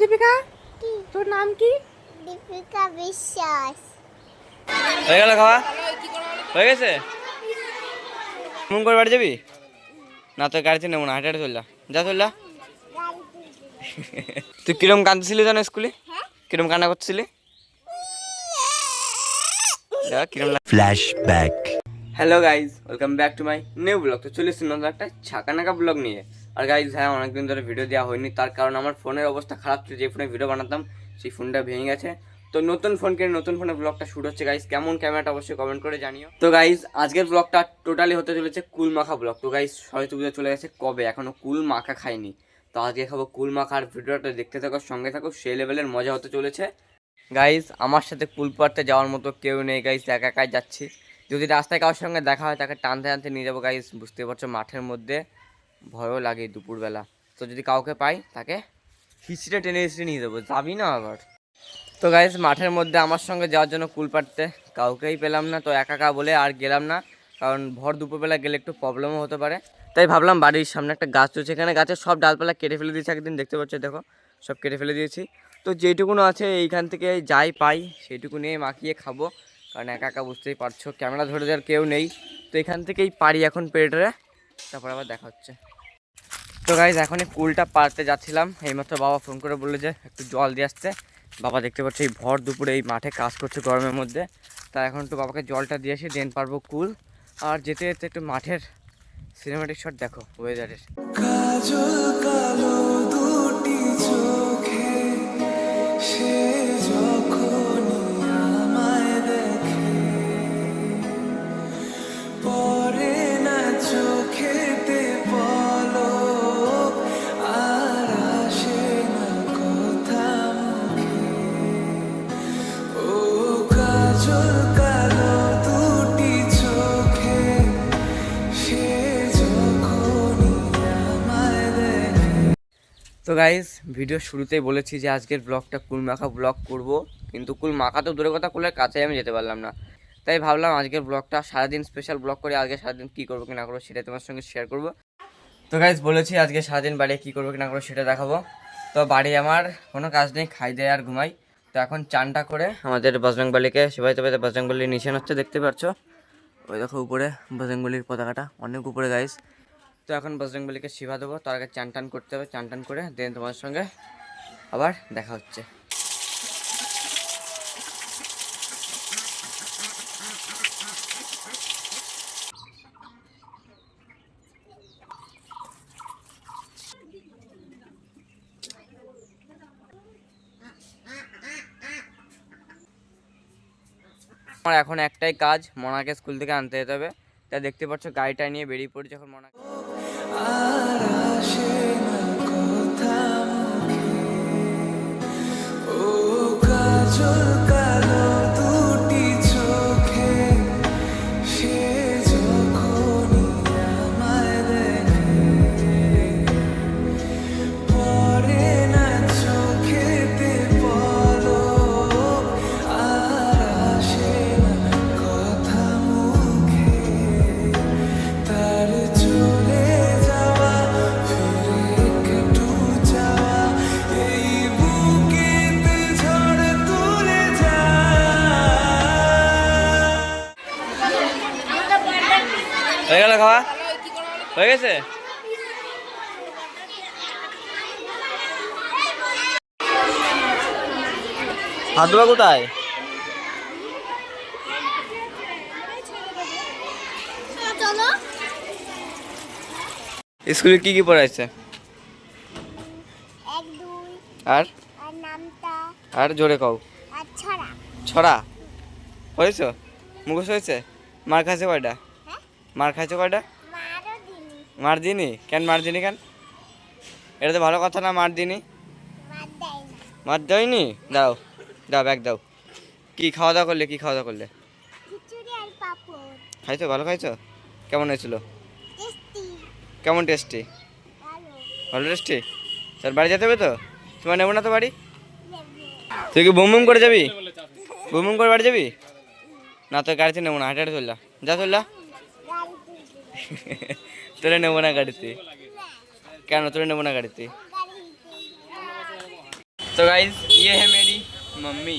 দীপিকা? তোর নাম কি? দীপিকা বিশ্বাস। হয়ে গেল খাওয়া? হয়ে গেছে? মুখ করে বাড়ি যাবি? না তোর গাড়িতে নেব না হাঁটে হাঁটে চললা যা। চললা তুই কিরম কাঁদছিলি জানো স্কুলে? কিরম কান্না করছিলি? Hello guys welcome back to my new blog তো চলে এসেছি নতুন একটা ছাকানাকা ব্লগ নিয়ে। আর গাইজ হ্যাঁ অনেকদিন ধরে ভিডিও দেওয়া হয়নি। তার কারণ আমার ফোনের অবস্থা খারাপ ছিল যে ফোনে ভিডিও বানাতাম, সেই ফোনটা ভেঙে গেছে। তো নতুন ফোন কিনে, নতুন ফোনে ব্লগটা শুট হচ্ছে গাইজ কেমন ক্যামেরাটা অবশ্যই কমেন্ট করে জানিও। তো গাইজ আজকের ব্লগটা টোটালি হতে চলেছে কুল মাখা ব্লগ তো গাইজ সরস্বতী পুজো চলে গেছে কবে? এখনও কুল মাখা খাইনি। তো আজকে খাব কুল মাখা আর ভিডিওটা দেখতে থাকো, সঙ্গে থাকো, সেই লেভেলের মজা হতে চলেছে। গাইজ আমার সাথে কুল পাড়তে যাওয়ার মতো কেউ নেই গাইজ একা একাই যাচ্ছি। যদি রাস্তায় কারোর সঙ্গে দেখা হয়, তাকে টানতে টানতে নিয়ে যাব গাইজ বুঝতে পারছ, মাঠের মধ্যে। ভয়ও লাগে দুপুরবেলা। তো যদি কাউকে পাই, তাকে হিস্ট্রিটা টেনে হিস্ট্রি নিয়ে দেবো যাবি না আবার? তো গাইজ মাঠের মধ্যে আমার সঙ্গে যাওয়ার জন্য কুল পাড়তে কাউকেই পেলাম না। তো একা একা বলে আর গেলাম না, কারণ ভর দুপুরবেলা গেলে একটু প্রবলেমও হতে পারে। তাই ভাবলাম বাড়ির সামনে একটা গাছ রয়েছে। এখানে গাছের সব ডালপালা কেটে ফেলে দিয়েছি একদিন, দেখতে পাচ্ছ, দেখো, সব কেটে ফেলে দিয়েছি। তো যেটুকুনো আছে, এইখান থেকে যাই পাই, সেইটুকু নিয়ে মাখিয়ে খাব। কারণ একা একা বুঝতেই পারছ, ক্যামেরা ধরে দেওয়ার কেউ নেই। তো এখান থেকেই পারি এখন পেটেরে। তারপর আবার দেখা হচ্ছে। তো গাইজ এখন এই কুলটা পারতে যাচ্ছিলাম। এইমাত্র বাবা ফোন করে বলল যে, একটু জল দিয়ে আসতে। বাবা দেখতে পাচ্ছে, এই ভর দুপুরে এই মাঠে কাজ করছে গরমের মধ্যে। তা এখন একটু বাবাকে জলটা দিয়ে আসি দেন পারব কুল আর যেতে যেতে একটু মাঠের সিনেমাটিক শট দেখো ওয়েদারের কাজল কালো দুটি তো গাইজ ভিডিও শুরুতেই বলেছি যে আজকের ব্লগটা কুল মাখা ব্লগ করব, কিন্তু কুল মাখা তো দূরের কথা, কুলের কাছেই আমি যেতে পারলাম না। তাই ভাবলাম আজকের ব্লগটা সারাদিন স্পেশাল ব্লগ করে আজকে সারাদিন কী করব কি না করব সেটা তোমার সঙ্গে শেয়ার করব। তো গাইজ বলেছি আজকে সারাদিন বাড়ি কী করব কি না করব সেটা দেখাবো। তো বাড়ি আমার কোনো কাজ নেই, খাই দেয় আর ঘুমাই। তো এখন চানটা করে আমাদের বজরংবলীকে সেবাই তবে বজরংবলীর নিশান হচ্ছে, দেখতে পাচ্ছ। ওই দেখো উপরে বজরংবলীর পতাকাটা, অনেক উপরে গাইজ তো এখন বজরংবলীকে শিবা দেবো। তার আগে চান টান করতে হবে, চান টান করে দেন তোমার সঙ্গে আবার দেখা হচ্ছে। আমার এখন একটাই কাজ, মনাকে স্কুল থেকে আনতে যেতে হবে। তা দেখতে পাচ্ছ, গাড়িটা নিয়ে বেরিয়ে পড়ি যখন মনা আর আসে না কথা মুখে ও কাজল কালো হয়ে গেছে? হাত ধোয়া কোথায়? স্কুলে কি কি পড়াইছে? আর? আর জোরে কও। ছড়া। হয়েছ মুখোশ হয়েছে? মার খাইছে কয়টা? হ্যাঁ? মার খাইছে কয়টা? দিনি মার দিনি কেন মার দিনি কেন? এটা তো ভালো কথা না মার দিনি মার দেয় দেয়নি? দাও দাও ব্যাগ দাও। কি খাওয়া দাওয়া করলে কি খাওয়া দাওয়া করলে? খাইছো? ভালো খাইছো? কেমন হয়েছিল? কেমন টেস্টি? ভালো। টেস্টি? স্যার বাড়ি যেতে হবে তো? তোমার নেব না তো বাড়ি? তুই কি বুম বুম করে যাবি? বুম বুম করে বাড়ি যাবি? না তোর গাড়িতে নেব না হাঁটে হাঁটে চললা। যা চললা তোরে নেবো না গাড়িতে কেন তোরে নেবো না গাড়িতে গাড়ি तो गाइज ये है मेरी मम्मी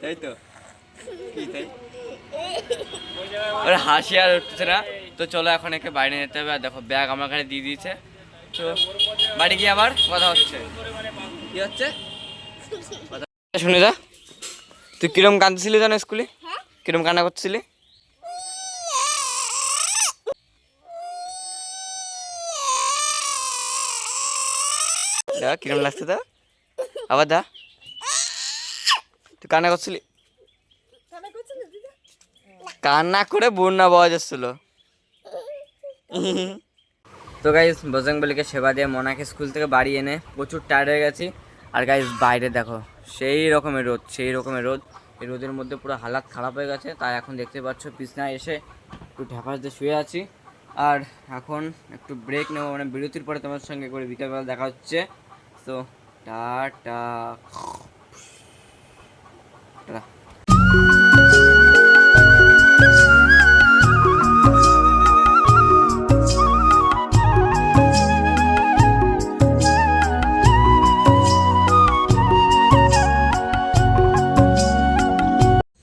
তাই তো কি তাই ওর হাসি আর উঠছে না তো চলো এখন একে বাইরে যেতে হবে আর দেখো ব্যাগ আমার কাছে দিয়ে দিয়েছে তো বাড়ি গিয়ে আবার কথা হচ্ছে কি হচ্ছে কথা- শুনে যা তুই কিরম কাঁদছিলি জানো স্কুলে কিরম কান্না করছিলি দা, কিরম লাগছে দা? আবার দা? তুই কান্না করছিলি? কান্না করে বন্যা পাওয়া যাচ্ছিল। তো গাইজ বজরংবলীকে সেবা দিয়ে মোনাকে স্কুল থেকে বাড়ি এনে প্রচুর টায়ার্ড হয়ে গেছি। আর গাইজ বাইরে দেখো, সেই রকমের রোদ, সেই রকমের রোদ। এই রোদের মধ্যে পুরো হালাত খারাপ হয়ে গেছে, তাই এখন দেখতে পাচ্ছ বিছনায় এসে একটু ঢ্যাপাস দিয়ে শুয়ে আছি। আর এখন একটু ব্রেক নেব মানে বিরতির পরে তোমার সঙ্গে করে বিকালবেলা দেখা হচ্ছে। তো, টাটা। টাটা।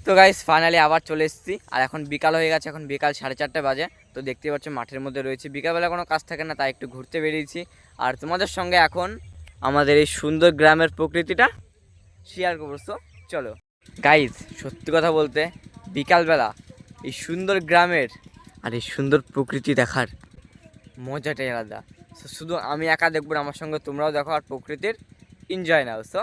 তো গাইস ফাইনালি আবার চলে এসেছি। আর এখন বিকাল হয়ে গেছে, এখন বিকাল সাড়ে চারটে বাজে। তো দেখতে পাচ্ছ, মাঠের মধ্যে রয়েছে। বিকালবেলা কোনো কাজ থাকে না, তাই একটু ঘুরতে বেরিয়েছি। আর তোমাদের সঙ্গে এখন আমাদের এই সুন্দর গ্রামের প্রকৃতিটা শেয়ার করব। চলো। গাইজ সত্যি কথা বলতে, বিকালবেলা এই সুন্দর গ্রামের আর এই সুন্দর প্রকৃতি দেখার মজাটাই আলাদা। শুধু আমি একা দেখব আমার সঙ্গে তোমরাও দেখো আর প্রকৃতির এনজয় নাও। সো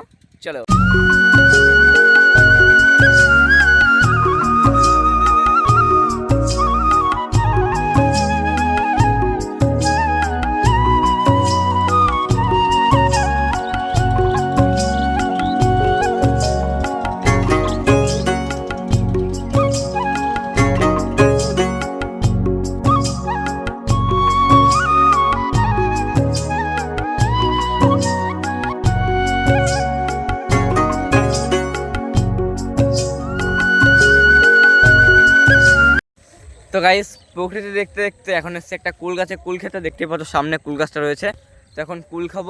তো গাইস প্রকৃতি দেখতে দেখতে এখন এসছে একটা কুল গাছে। কুল খেতে দেখতে পাচ্ছ, সামনে কুল গাছটা রয়েছে। তো এখন কুল খাব।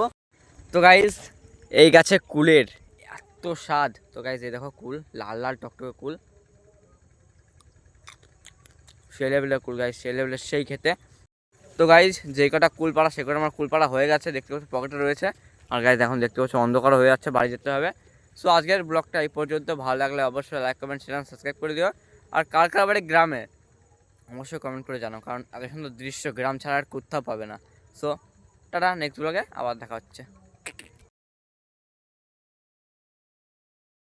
তো গাইস এই গাছে কুলের এত স্বাদ। তো গাইস এই দেখো কুল, লাল লাল টকটকে কুল। সেই লেভেলের কুল গাইস সেই লেভেলের সেই খেতে তো গাইজ যে কটা কুল পাড়া, সে কটা আমার কুল পাড়া হয়ে গেছে। দেখতে পাচ্ছ পকেটে রয়েছে। আর গাইজ এখন দেখতে পাচ্ছ, অন্ধকার হয়ে যাচ্ছে, বাড়ি যেতে হবে। সো আজকের ব্লগটা এই পর্যন্ত। ভালো লাগলে অবশ্যই লাইক কমেন্ট চ্যানেল সাবস্ক্রাইব করে দিও। আর কার কার বাড়ি গ্রামে অবশ্যই কমেন্ট করে জানাও, কারণ এত সুন্দর দৃশ্য, গ্রাম ছাড়া আর কোথাও পাবে না। সো টাটা নেক্সট ব্লগে আবার দেখা হচ্ছে।